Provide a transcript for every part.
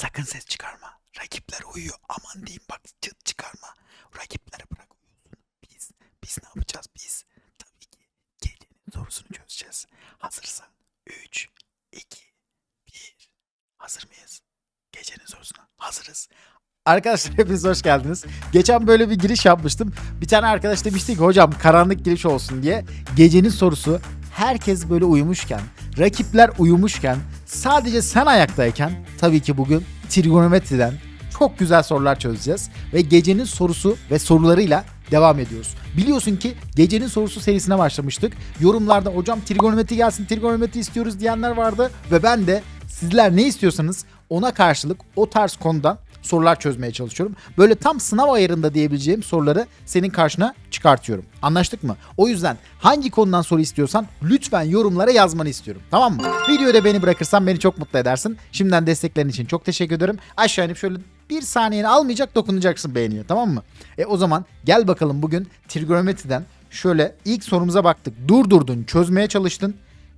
Sakın ses çıkarma. Rakipler uyuyor. Aman diyeyim bak çıt çıkarma. Rakiplere bırak uyusun. Biz, biz ne yapacağız biz? Tabii ki gecenin sorusunu çözeceğiz. Hazırsan 3, 2, 1. Hazır mıyız? Gecenin sorusuna hazırız. Arkadaşlar hepiniz hoş geldiniz. Geçen böyle bir giriş yapmıştım. Bir tane arkadaş demişti ki hocam karanlık giriş olsun diye. Gecenin sorusu herkes böyle uyumuşken, rakipler uyumuşken, sadece sen ayaktayken tabii ki bugün trigonometriden çok güzel sorular çözeceğiz. Ve gecenin sorusu ve sorularıyla devam ediyoruz. Biliyorsun ki gecenin sorusu serisine başlamıştık. Yorumlarda hocam trigonometri gelsin, trigonometri istiyoruz diyenler vardı. Ve ben de sizler ne istiyorsanız ona karşılık o tarz konudan sorular çözmeye çalışıyorum. Böyle tam sınav ayarında diyebileceğim soruları senin karşına çıkartıyorum. Anlaştık mı? O yüzden hangi konudan soru istiyorsan lütfen yorumlara yazmanı istiyorum. Tamam mı? Videoda beni bırakırsan beni çok mutlu edersin. Şimdiden desteklerin için çok teşekkür ederim. Aşağı inip şöyle bir saniyeni almayacak dokunacaksın beğeniyor tamam mı? E o zaman gel bakalım bugün trigonometriden şöyle ilk sorumuza baktık. Durdurdun, çözmeye çalıştın.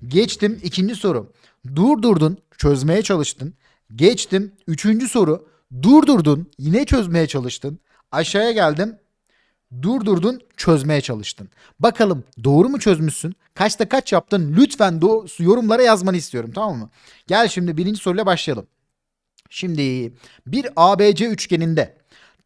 Geçtim ikinci soru. Durdurdun, çözmeye çalıştın. Geçtim üçüncü soru. Durdurdun, yine çözmeye çalıştın. Aşağıya geldim. Durdurdun, çözmeye çalıştın. Bakalım doğru mu çözmüşsün? Kaçta kaç yaptın? Lütfen yorumlara yazmanı istiyorum tamam mı? Gel şimdi birinci soruyla başlayalım. Şimdi bir ABC üçgeninde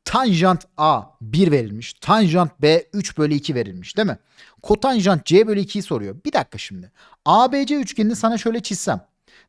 tanjant A 1 verilmiş. Tanjant B 3 bölü 2 verilmiş değil mi? Kotanjant C bölü 2'yi soruyor. Bir dakika şimdi. ABC üçgenini sana şöyle çizsem.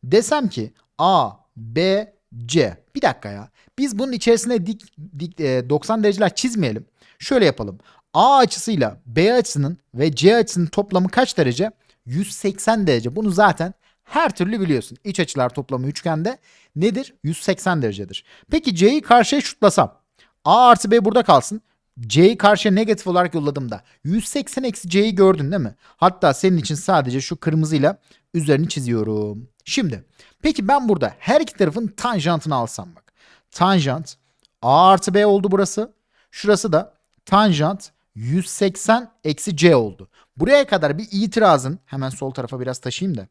Desem ki A, B, C. Bir dakika ya. Biz bunun içerisine dik, dik e, 90 dereceler çizmeyelim. Şöyle yapalım. A açısıyla B açısının ve C açısının toplamı kaç derece? 180 derece. Bunu zaten her türlü biliyorsun. İç açılar toplamı üçgende nedir? 180 derecedir. Peki C'yi karşıya şutlasam. A artı B burada kalsın. C'yi karşıya negatif olarak yolladığımda 180 eksi C'yi gördün değil mi? Hatta senin için sadece şu kırmızıyla üzerini çiziyorum. Şimdi peki ben burada her iki tarafın tanjantını alsam bak. Tanjant A artı B oldu burası. Şurası da tanjant 180 eksi C oldu. Buraya kadar bir itirazın hemen sol tarafa biraz taşıyayım da.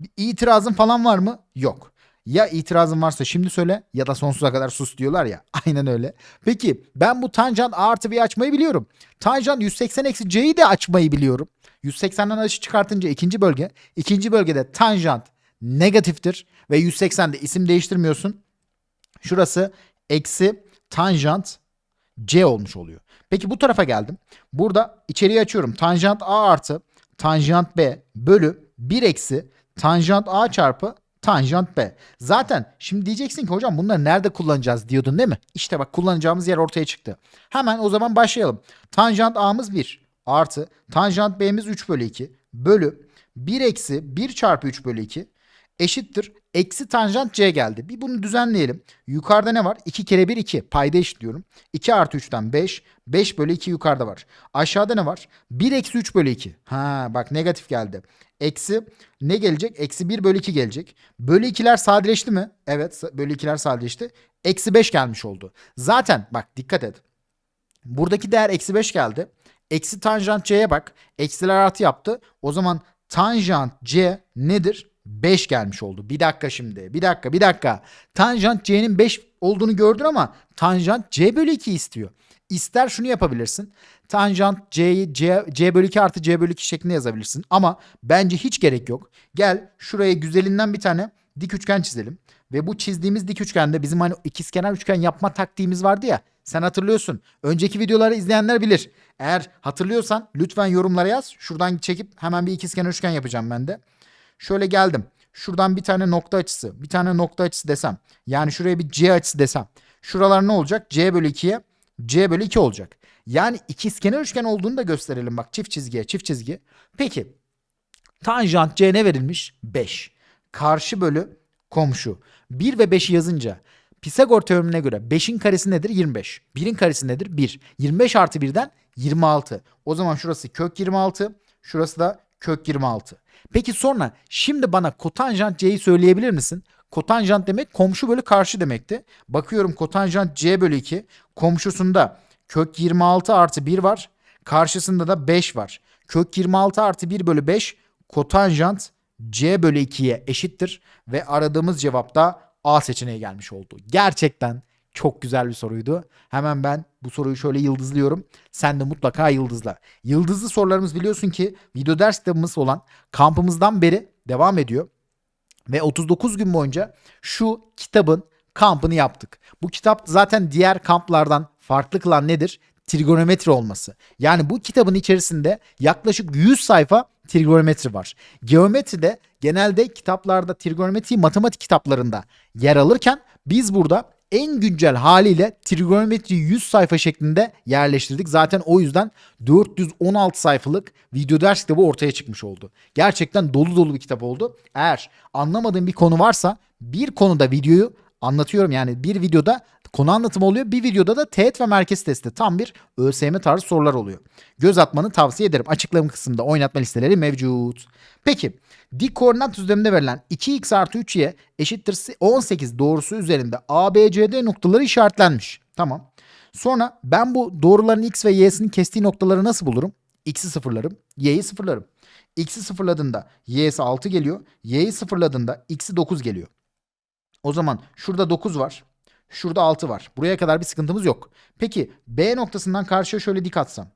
Bir itirazın falan var mı? Yok. Ya itirazın varsa şimdi söyle ya da sonsuza kadar sus diyorlar ya. Aynen öyle. Peki ben bu tanjant A artı B'yi açmayı biliyorum. Tanjant 180 eksi C'yi de açmayı biliyorum. 180'den açı çıkartınca ikinci bölge. ikinci bölgede tanjant negatiftir ve 180'de isim değiştirmiyorsun. Şurası eksi tanjant C olmuş oluyor. Peki bu tarafa geldim. Burada içeriği açıyorum. Tanjant A artı tanjant B bölü 1 eksi tanjant A çarpı tanjant B. Zaten şimdi diyeceksin ki hocam bunları nerede kullanacağız diyordun değil mi? İşte bak kullanacağımız yer ortaya çıktı. Hemen o zaman başlayalım. Tanjant A'mız 1 artı tanjant B'miz 3 bölü 2 bölü 1 eksi 1 çarpı 3 bölü 2 eşittir. Eksi tanjant C geldi. Bir bunu düzenleyelim. Yukarıda ne var? 2 kere 1 2. Payda eşitliyorum. 2 artı 3'ten 5. 5 bölü 2 yukarıda var. Aşağıda ne var? 1 eksi 3 bölü 2. Ha bak negatif geldi. Eksi ne gelecek? Eksi 1 bölü 2 gelecek. Bölü 2'ler sadeleşti mi? Evet bölü 2'ler sadeleşti. Eksi 5 gelmiş oldu. Zaten bak dikkat et. Buradaki değer eksi 5 geldi. Eksi tanjant C'ye bak. Eksiler artı yaptı. O zaman tanjant C nedir? 5 gelmiş oldu. Bir dakika şimdi. Bir dakika bir dakika. Tanjant C'nin 5 olduğunu gördün ama tanjant C bölü 2 istiyor. İster şunu yapabilirsin. Tanjant C'yi C, C bölü 2 artı C bölü 2 şeklinde yazabilirsin. Ama bence hiç gerek yok. Gel şuraya güzelinden bir tane dik üçgen çizelim. Ve bu çizdiğimiz dik üçgende bizim hani ikizkenar üçgen yapma taktiğimiz vardı ya. Sen hatırlıyorsun. Önceki videoları izleyenler bilir. Eğer hatırlıyorsan lütfen yorumlara yaz. Şuradan çekip hemen bir ikizkenar üçgen yapacağım ben de. Şöyle geldim. Şuradan bir tane nokta açısı, bir tane nokta açısı desem. Yani şuraya bir C açısı desem. Şuralar ne olacak? C bölü 2'ye C bölü 2 olacak. Yani ikizkenar üçgen olduğunu da gösterelim bak çift çizgiye çift çizgi. Peki tanjant C ne verilmiş? 5. Karşı bölü komşu. 1 ve 5'i yazınca Pisagor teoremine göre 5'in karesi nedir? 25. 1'in karesi nedir? 1. 25 artı 1'den 26. O zaman şurası kök 26. Şurası da kök 26. Peki sonra şimdi bana kotanjant C'yi söyleyebilir misin? Kotanjant demek komşu bölü karşı demekti. Bakıyorum kotanjant C bölü 2. Komşusunda kök 26 artı 1 var. Karşısında da 5 var. Kök 26 artı 1 bölü 5 kotanjant C bölü 2'ye eşittir. Ve aradığımız cevap da A seçeneği gelmiş oldu. Gerçekten çok güzel bir soruydu. Hemen ben bu soruyu şöyle yıldızlıyorum. Sen de mutlaka yıldızla. Yıldızlı sorularımız biliyorsun ki video ders kitabımız olan kampımızdan beri devam ediyor. Ve 39 gün boyunca şu kitabın kampını yaptık. Bu kitap zaten diğer kamplardan farklı kılan nedir? Trigonometri olması. Yani bu kitabın içerisinde yaklaşık 100 sayfa trigonometri var. Geometri de genelde kitaplarda trigonometri matematik kitaplarında yer alırken biz burada en güncel haliyle trigonometri 100 sayfa şeklinde yerleştirdik. Zaten o yüzden 416 sayfalık video ders kitabı ortaya çıkmış oldu. Gerçekten dolu dolu bir kitap oldu. Eğer anlamadığın bir konu varsa bir konuda videoyu anlatıyorum. Yani bir videoda konu anlatımı oluyor. Bir videoda da teğet ve merkez testi. Tam bir ÖSYM tarzı sorular oluyor. Göz atmanı tavsiye ederim. Açıklama kısmında oynatma listeleri mevcut. Peki dik koordinat düzleminde verilen 2x artı 3y eşittir 18 doğrusu üzerinde ABCD noktaları işaretlenmiş. Tamam. Sonra ben bu doğruların x ve y'sinin kestiği noktaları nasıl bulurum? X'i sıfırlarım, y'yi sıfırlarım. X'i sıfırladığında y'si 6 geliyor. Y'yi sıfırladığında x'i 9 geliyor. O zaman şurada 9 var. Şurada 6 var. Buraya kadar bir sıkıntımız yok. Peki B noktasından karşıya şöyle dik atsam.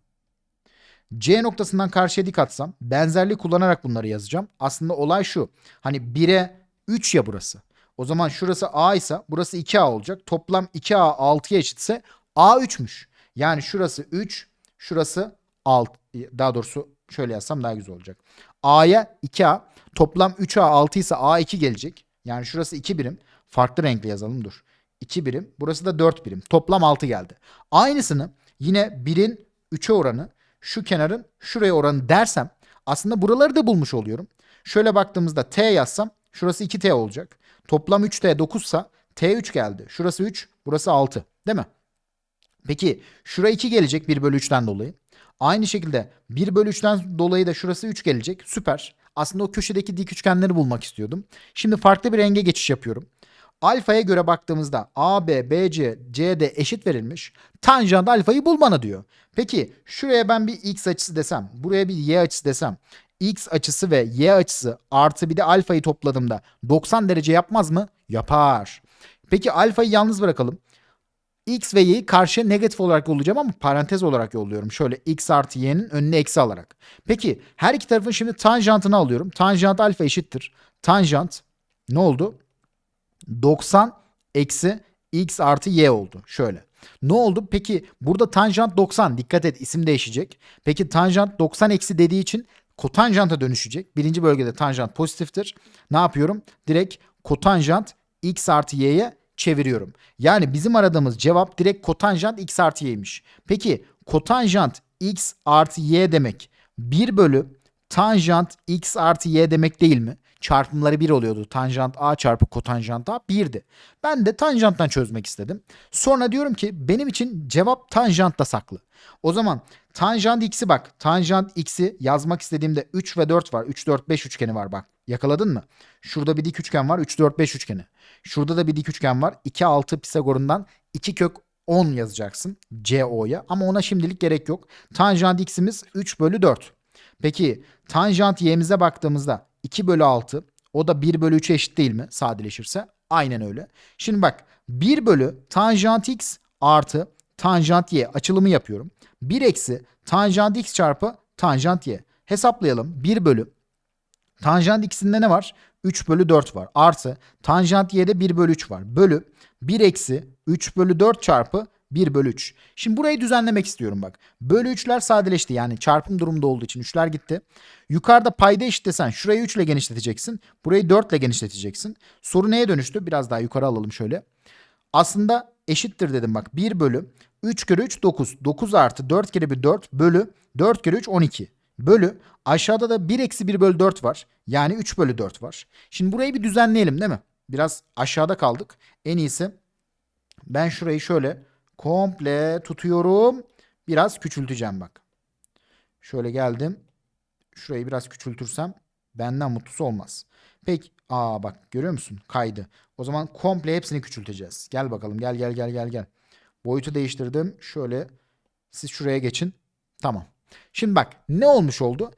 C noktasından karşıya dik atsam. Benzerliği kullanarak bunları yazacağım. Aslında olay şu. Hani 1'e 3 ya burası. O zaman şurası A ise burası 2A olacak. Toplam 2A 6'ya eşitse A 3'müş. Yani şurası 3, şurası 6. Daha doğrusu şöyle yazsam daha güzel olacak. A'ya 2A, toplam 3A 6 ise A 2 gelecek. Yani şurası 2 birim. Farklı renkli yazalım dur. 2 birim. Burası da 4 birim. Toplam 6 geldi. Aynısını yine 1'in 3'e oranı şu kenarın şuraya oranı dersem aslında buraları da bulmuş oluyorum. Şöyle baktığımızda T yazsam şurası 2T olacak. Toplam 3T 9 ise T3 geldi. Şurası 3 burası 6 değil mi? Peki şura 2 gelecek 1 bölü 3'ten dolayı. Aynı şekilde 1 bölü 3'ten dolayı da şurası 3 gelecek. Süper. Aslında o köşedeki dik üçgenleri bulmak istiyordum. Şimdi farklı bir renge geçiş yapıyorum. Alfaya göre baktığımızda AB, BC, CD eşit verilmiş. Tanjant alfayı bul bana diyor. Peki şuraya ben bir x açısı desem, buraya bir y açısı desem. X açısı ve y açısı artı bir de alfayı topladığımda 90 derece yapmaz mı? Yapar. Peki alfayı yalnız bırakalım. X ve y'yi karşıya negatif olarak yollayacağım ama parantez olarak yolluyorum. Şöyle x artı y'nin önüne eksi alarak. Peki her iki tarafın şimdi tanjantını alıyorum. Tanjant alfa eşittir. Tanjant ne oldu? 90 eksi x artı y oldu. Şöyle. Ne oldu? Peki burada tanjant 90. Dikkat et isim değişecek. Peki tanjant 90 eksi dediği için kotanjanta dönüşecek. Birinci bölgede tanjant pozitiftir. Ne yapıyorum? Direkt kotanjant x artı y'ye çeviriyorum. Yani bizim aradığımız cevap direkt kotanjant x artı y'ymiş. Peki kotanjant x artı y demek 1 bölü tanjant x artı y demek değil mi? Çarpımları 1 oluyordu. Tanjant a çarpı kotanjant a 1'di. Ben de tanjanttan çözmek istedim. Sonra diyorum ki benim için cevap tanjantta saklı. O zaman tanjant x'i bak. Tanjant x'i yazmak istediğimde 3 ve 4 var. 3, 4, 5 üçgeni var bak. Yakaladın mı? Şurada bir dik üçgen var. 3, 4, 5 üçgeni. Şurada da bir dik üçgen var. 2, 6 Pisagor'undan 2 kök 10 yazacaksın CO'ya. Ama ona şimdilik gerek yok. Tanjant x'imiz 3 bölü 4. Peki tanjant y'mize baktığımızda 2 bölü 6 o da 1 bölü 3'e eşit değil mi sadeleşirse? Aynen öyle. Şimdi bak 1 bölü tanjant x artı tanjant y açılımı yapıyorum. 1 eksi tanjant x çarpı tanjant y. Hesaplayalım. 1 bölü tanjant x'inde ne var? 3 bölü 4 var. Artı tanjant y'de 1 bölü 3 var. Bölü 1 eksi 3 bölü 4 çarpı 1 bölü 3. Şimdi burayı düzenlemek istiyorum bak. Bölü 3'ler sadeleşti yani çarpım durumda olduğu için 3'ler gitti. Yukarıda payda eşitlesen şurayı 3 ile genişleteceksin. Burayı 4 ile genişleteceksin. Soru neye dönüştü? Biraz daha yukarı alalım şöyle. Aslında eşittir dedim bak. 1 bölü 3 kere 3 9. 9 artı 4 kere 1 4 bölü 4 kere 3 12. Bölü aşağıda da 1 eksi 1 bölü 4 var. Yani 3 bölü 4 var. Şimdi burayı bir düzenleyelim değil mi? Biraz aşağıda kaldık. En iyisi ben şurayı şöyle komple tutuyorum. Biraz küçülteceğim bak. Şöyle geldim. Şurayı biraz küçültürsem benden mutlusu olmaz. Peki aa bak görüyor musun? Kaydı. O zaman komple hepsini küçülteceğiz. Gel bakalım gel gel gel gel gel. Boyutu değiştirdim. Şöyle siz şuraya geçin. Tamam. Şimdi bak ne olmuş oldu?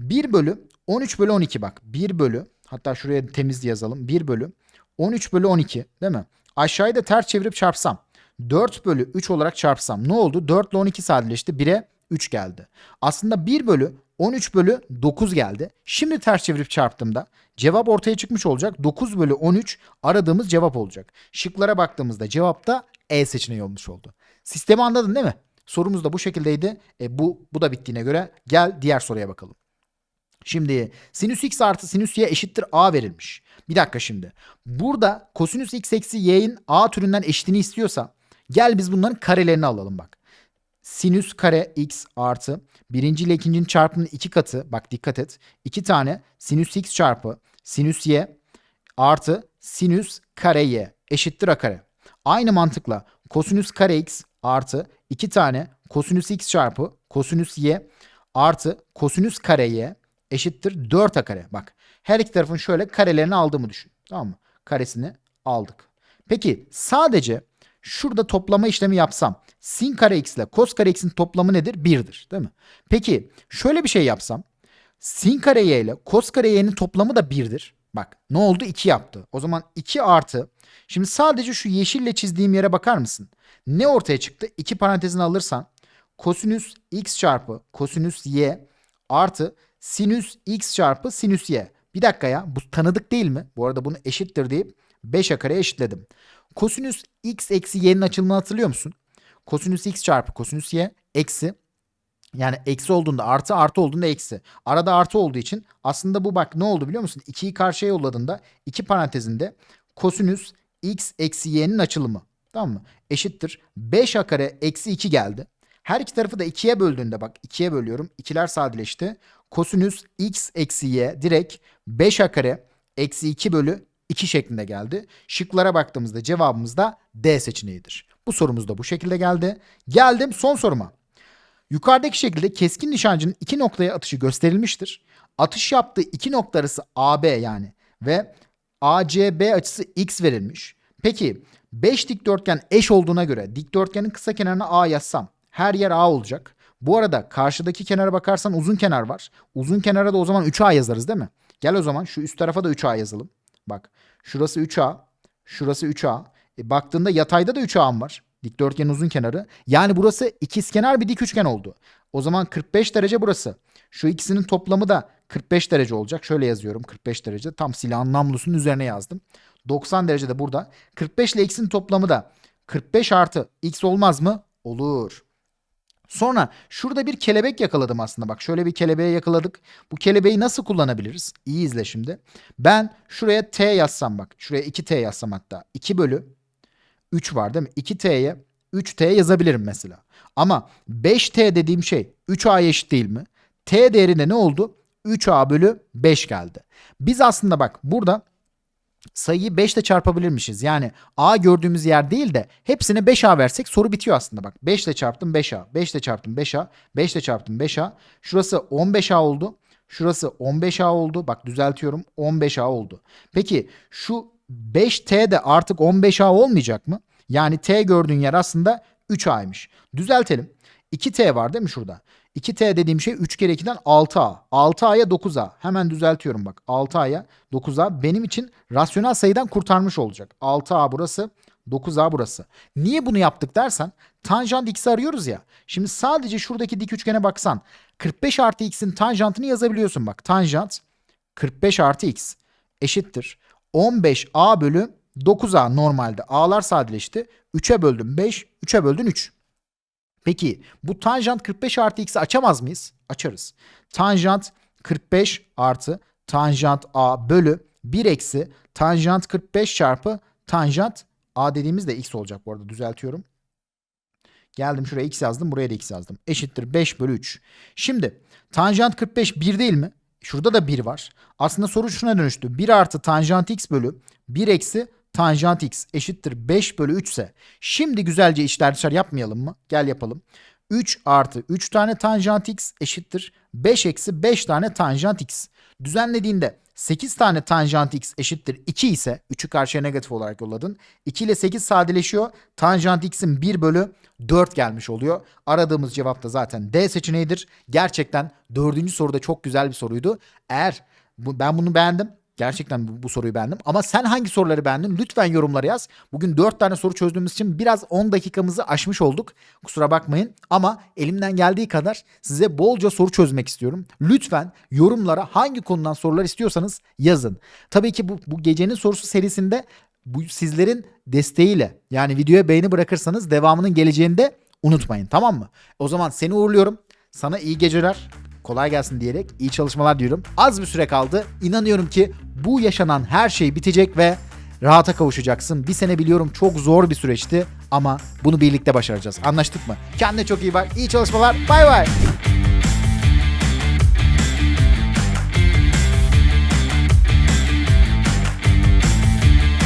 1 bölü 13 bölü 12 bak. 1 bölü hatta şuraya temiz yazalım. 1 bölü 13 bölü 12 değil mi? Aşağıyı da ters çevirip çarpsam 4 bölü 3 olarak çarpsam ne oldu? 4 ile 12 sadeleşti. 1'e 3 geldi. Aslında 1 bölü 13 bölü 9 geldi. Şimdi ters çevirip çarptığımda cevap ortaya çıkmış olacak. 9 bölü 13 aradığımız cevap olacak. Şıklara baktığımızda cevap da E seçeneği olmuş oldu. Sistemi anladın değil mi? Sorumuz da bu şekildeydi. E, bu, bu da bittiğine göre gel diğer soruya bakalım. Şimdi sinüs x artı sinüs y eşittir a verilmiş. Bir dakika şimdi. Burada kosinüs x eksi y'in a türünden eşitini istiyorsa gel biz bunların karelerini alalım bak. Sinüs kare x artı birinci ile ikincinin çarpımının iki katı bak dikkat et. iki tane sinüs x çarpı sinüs y artı sinüs kare y eşittir a kare. Aynı mantıkla kosinüs kare x artı iki tane kosinüs x çarpı kosinüs y artı kosinüs kare y eşittir 4 a kare. Bak her iki tarafın şöyle karelerini aldığımı düşün. Tamam mı? Karesini aldık. Peki sadece şurada toplama işlemi yapsam sin kare x ile kos kare x'in toplamı nedir? 1'dir. Değil mi? Peki şöyle bir şey yapsam sin kare y ile kos kare y'nin toplamı da 1'dir. Bak ne oldu? 2 yaptı. O zaman 2 artı. Şimdi sadece şu yeşille çizdiğim yere bakar mısın? Ne ortaya çıktı? 2 parantezini alırsan kosinüs x çarpı kosinüs y artı sinüs x çarpı sinüs y. Bir dakika ya bu tanıdık değil mi? Bu arada bunu eşittir deyip 5'e kare eşitledim. Kosinüs x eksi y'nin açılımını hatırlıyor musun? Kosinüs x çarpı kosinüs y eksi yani eksi olduğunda artı artı olduğunda eksi. Arada artı olduğu için aslında bu bak ne oldu biliyor musun? 2'yi karşıya yolladığında iki parantezinde kosinüs x eksi y'nin açılımı. Tamam mı? Eşittir. 5 a kare eksi 2 geldi. Her iki tarafı da 2'ye böldüğünde bak 2'ye bölüyorum. İkiler sadeleşti. Kosinüs x eksi y direkt 5 a kare eksi 2 bölü 2 şeklinde geldi. Şıklara baktığımızda cevabımız da D seçeneğidir. Bu sorumuz da bu şekilde geldi. Geldim son soruma. Yukarıdaki şekilde keskin nişancının iki noktaya atışı gösterilmiştir. Atış yaptığı iki nokta arası AB yani ve ACB açısı x verilmiş. Peki 5 dikdörtgen eş olduğuna göre dikdörtgenin kısa kenarına A yazsam her yer A olacak. Bu arada karşıdaki kenara bakarsan uzun kenar var. Uzun kenara da o zaman 3A yazarız değil mi? Gel o zaman şu üst tarafa da 3A yazalım. Bak şurası 3A, şurası 3A. E, baktığında yatayda da 3A'm var. Dikdörtgenin uzun kenarı. Yani burası ikizkenar bir dik üçgen oldu. O zaman 45 derece burası. Şu ikisinin toplamı da 45 derece olacak. Şöyle yazıyorum 45 derece. Tam silahın namlusunun üzerine yazdım. 90 derece de burada. 45 ile x'in toplamı da 45 artı x olmaz mı? Olur. Sonra şurada bir kelebek yakaladım aslında. Bak şöyle bir kelebeği yakaladık. Bu kelebeği nasıl kullanabiliriz? İyi izle şimdi. Ben şuraya t yazsam bak. Şuraya 2t yazsam hatta. 2 bölü 3 var değil mi? 2t'ye 3t yazabilirim mesela. Ama 5t dediğim şey 3a'ya eşit değil mi? t değerinde ne oldu? 3a bölü 5 geldi. Biz aslında bak burada sayıyı 5 ile çarpabilirmişiz. Yani a gördüğümüz yer değil de hepsine 5a versek soru bitiyor aslında bak. 5 ile çarptım 5a, 5 ile çarptım 5a, 5 ile çarptım 5a. Şurası 15a oldu. Şurası 15a oldu. Bak düzeltiyorum 15a oldu. Peki şu 5t de artık 15a olmayacak mı? Yani t gördüğün yer aslında 3a'ymış. Düzeltelim. 2t var değil mi şurada? 2t dediğim şey 3 kere 2'den 6a. 6a'ya 9a. Hemen düzeltiyorum bak. 6a'ya 9a benim için rasyonel sayıdan kurtarmış olacak. 6a burası, 9a burası. Niye bunu yaptık dersen tanjant x'i arıyoruz ya. Şimdi sadece şuradaki dik üçgene baksan 45 artı x'in tanjantını yazabiliyorsun bak. Tanjant 45 artı x eşittir. 15a bölü 9a normalde. A'lar sadeleşti. 3'e böldüm 5, 3'e böldün 3. Peki bu tanjant 45 artı x'i açamaz mıyız? Açarız. Tanjant 45 artı tanjant a bölü 1 eksi tanjant 45 çarpı tanjant a dediğimiz de x olacak bu arada düzeltiyorum. Geldim şuraya x yazdım buraya da x yazdım. Eşittir 5 bölü 3. Şimdi tanjant 45 1 değil mi? Şurada da 1 var. Aslında soru şuna dönüştü. 1 artı tanjant x bölü 1 eksi tanjant x eşittir 5 bölü 3 ise şimdi güzelce içler dışarı yapmayalım mı? Gel yapalım. 3 artı 3 tane tanjant x eşittir 5 eksi 5 tane tanjant x. Düzenlediğinde 8 tane tanjant x eşittir 2 ise 3'ü karşıya negatif olarak yolladın. 2 ile 8 sadeleşiyor. Tanjant x'in 1 bölü 4 gelmiş oluyor. Aradığımız cevap da zaten D seçeneğidir. Gerçekten dördüncü soruda çok güzel bir soruydu. Eğer bu, ben bunu beğendim. Gerçekten bu, bu soruyu beğendim. Ama sen hangi soruları beğendin? Lütfen yorumlara yaz. Bugün 4 tane soru çözdüğümüz için biraz 10 dakikamızı aşmış olduk. Kusura bakmayın. Ama elimden geldiği kadar size bolca soru çözmek istiyorum. Lütfen yorumlara hangi konudan sorular istiyorsanız yazın. Tabii ki bu, bu gecenin sorusu serisinde bu sizlerin desteğiyle yani videoya beğeni bırakırsanız devamının geleceğini de unutmayın tamam mı? O zaman seni uğurluyorum. Sana iyi geceler. Kolay gelsin diyerek iyi çalışmalar diyorum. Az bir süre kaldı. İnanıyorum ki bu yaşanan her şey bitecek ve rahata kavuşacaksın. Bir sene biliyorum çok zor bir süreçti ama bunu birlikte başaracağız. Anlaştık mı? Kendine çok iyi bak. İyi çalışmalar. Bay bay.